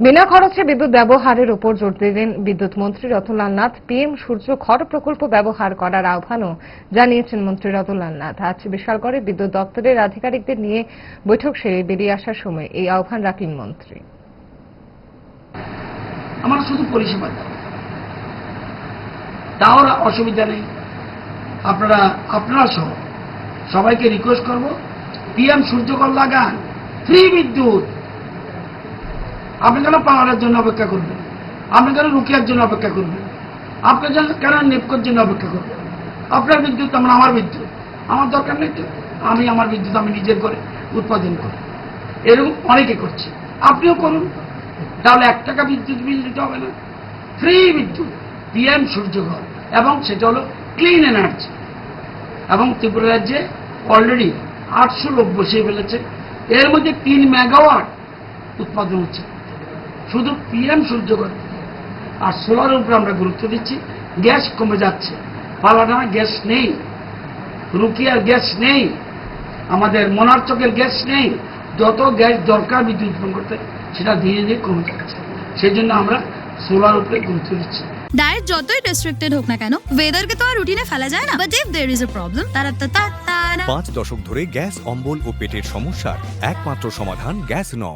বিনা খরচে বিদ্যুৎ ব্যবহারের উপর জোর দিলেন বিদ্যুৎ মন্ত্রী রতনলাল নাথ। পিএম সূর্য ঘর প্রকল্প ব্যবহার করার আহ্বানও জানিয়েছেন মন্ত্রী রতনলাল নাথ। আজ বিশালগড়ে বিদ্যুৎ দপ্তরের আধিকারিকদের নিয়ে বৈঠক সেরে বেরিয়ে আসার সময় এই আহ্বান রাখলেন মন্ত্রী। আমার শুধু পরিষেবা তাও অসুবিধা নেই। আপনারা আপনারা সহ সবাইকে রিকোয়েস্ট করব, পিএম সূর্যকর লাগান। ফ্রি বিদ্যুৎ। আপনি কেন পাওয়ারের জন্য অপেক্ষা করবেন? আপনি কেন রুকিয়ার জন্য অপেক্ষা করবেন? আপনি যেন কেন নেপকোর জন্য অপেক্ষা করবেন? আপনার বিদ্যুৎ আমার আমার বিদ্যুৎ। আমার দরকার নেই তো। আমি আমার বিদ্যুৎ আমি নিজের করে উৎপাদন করি। এরকম অনেকে করছে। আপনিও করুন। তাহলে এক টাকা বিদ্যুৎ বিল দিতে হবে না। ফ্রি বিদ্যুৎ। পিএম সূর্যঘর। এবং সেটা হলো ক্লিন এনার্জি এবং ত্রিপুরা রাজ্যে অলরেডি আটশো লোক বসিয়ে ফেলেছে। এর মধ্যে তিন মেগাওয়াট উৎপাদন হচ্ছে। শুধু পিএম সূর্যঘর আর সোলারের উপরে আমরা গুরুত্ব দিচ্ছি। গ্যাস কমে যাচ্ছে। পালাডানা গ্যাস নেই। রুকিয়ার গ্যাস নেই। আমাদের মনারচকের গ্যাস নেই। যত গ্যাস দরকার বিদ্যুৎ উৎপন্ন করতে সেটা ধীরে ধীরে কমে যাচ্ছে। সেই জন্য আমরা সোলার উপরে গুরুত্ব দিচ্ছি। ডায়েট যতই রেস্ট্রিক্টেড হোক না কেন ওয়েদারকে তো আর রুটিনে ফেলা যায় না। But if there is a problem তারা তা। পাঁচ দশক ধরে গ্যাস অম্বল ও পেটের সমস্যার একমাত্র সমাধান গ্যাস নল।